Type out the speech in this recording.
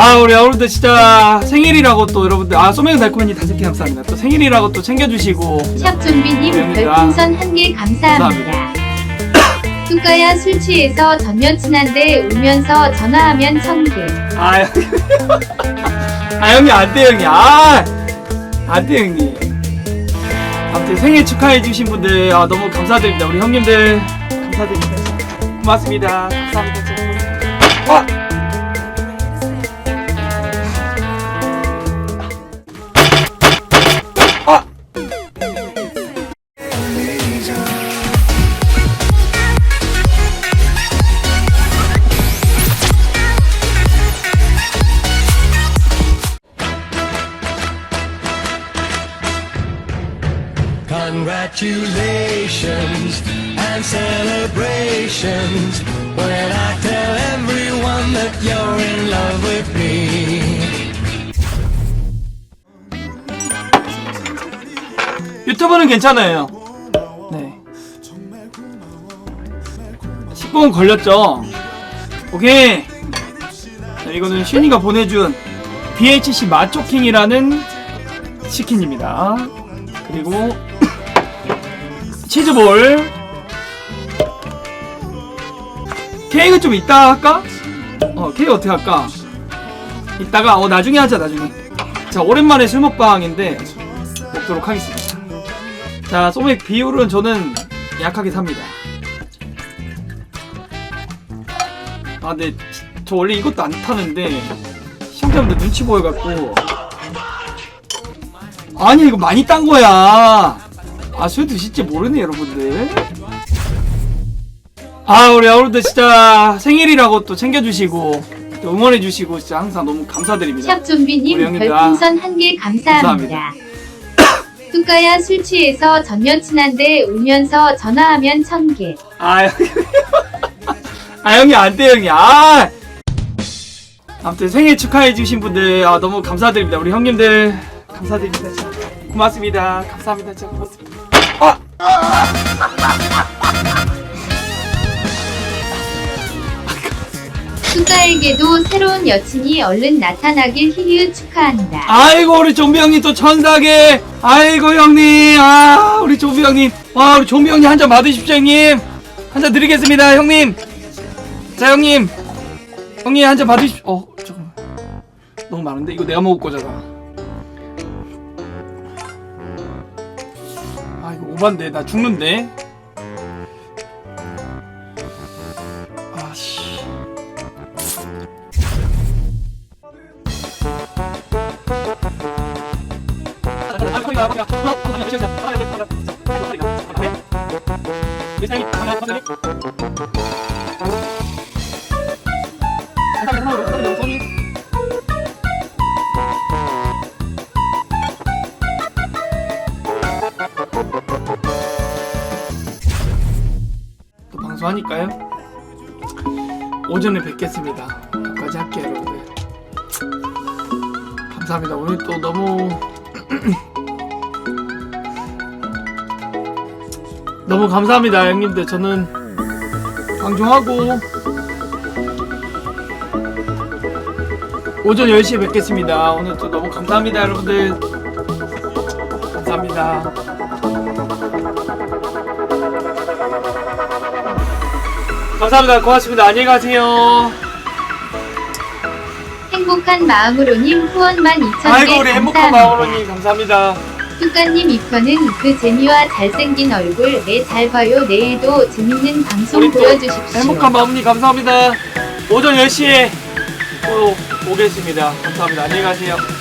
아 우리 여러분들 진짜 생일이라고 또 여러분들 아 소맥 달콤한님 다섯 개 감사합니다 또 생일이라고 또 챙겨주시고 감사합니다. 별풍선 한 개 감사합니다. 뚜까야 술 취해서 전 여친한테 울면서 전화하면 천 개. 아, 형님. 아 형님 안돼 형님 아 안돼 형님 아무튼 생일 축하해 주신 분들 아, 너무 감사드립니다 우리 형님들 감사드립니다 고맙습니다 감사합니다. 아! 아! Congratulations and celebrations when I tell everyone that you're in love with me. 유튜브는 괜찮아요. 네. 10분 걸렸죠? 오케이. 자, 이거는 슈니가 보내준 BHC 마초킹이라는 치킨입니다. 그리고 치즈볼. 케이크 좀 이따 할까? 어, 케이크 어떻게 할까? 이따가, 어, 나중에 하자, 나중에. 자, 오랜만에 술 먹방인데, 먹도록 하겠습니다. 자, 소맥 비율은 저는 약하게 삽니다. 아, 근데 저 원래 이것도 안 타는데 시청자분들 눈치 보여갖고 아니 이거 많이 딴 거야. 아, 술 드실지 모르네 여러분들. 아, 우리 여러분들 진짜 생일이라고 또 챙겨주시고 또 응원해주시고 진짜 항상 너무 감사드립니다. 샵좀비님 별풍선 한 개 감사합니다. 뚜까야 술 취해서 전 여친한테 울면서 전화하면 천 개. 아 형님 아 형님 안돼 형님 아 아무튼 생일 축하해 주신 분들 아, 너무 감사드립니다 우리 형님들 감사드립니다. 고맙습니다 감사합니다 진짜 고맙습니다 아 뚜까에게도 새로운 여친이 얼른 나타나길 히히우 축하한다. 아이고 우리 좀비 형님 또 천사계 아이고 형님. 아 우리 좀비 형님. 와 우리 좀비 형님 한 잔 받으십시오 형님. 한 잔 드리겠습니다 형님. 자 형님. 형님 한 잔 받으십시오. 어 잠깐만. 너무 많은데? 이거 내가 먹을 거잖아 오반데 나 죽는데 아씨 방송하니까요. 오전에 뵙겠습니다. 여기까지 할게요, 여러분들. 감사합니다. 오늘 또 너무 너무 감사합니다, 형님들. 저는 방송하고 오전 10시에 뵙겠습니다. 오늘 또 너무 감사합니다, 여러분들. 감사합니다. 감사합니다. 고맙습니다. 안녕히 가세요. 행복한 마음으로님 후원만 2,000개 아이고 우리 행복한 감사합니다. 마음으로님 감사합니다. 뚜까님 이편은 그 재미와 잘생긴 얼굴 내잘 봐요 내일도 재밌는 방송 우리 또 보여주십시오. 행복한 마음님 감사합니다. 오전 10시에 또 오겠습니다. 감사합니다. 안녕히 가세요.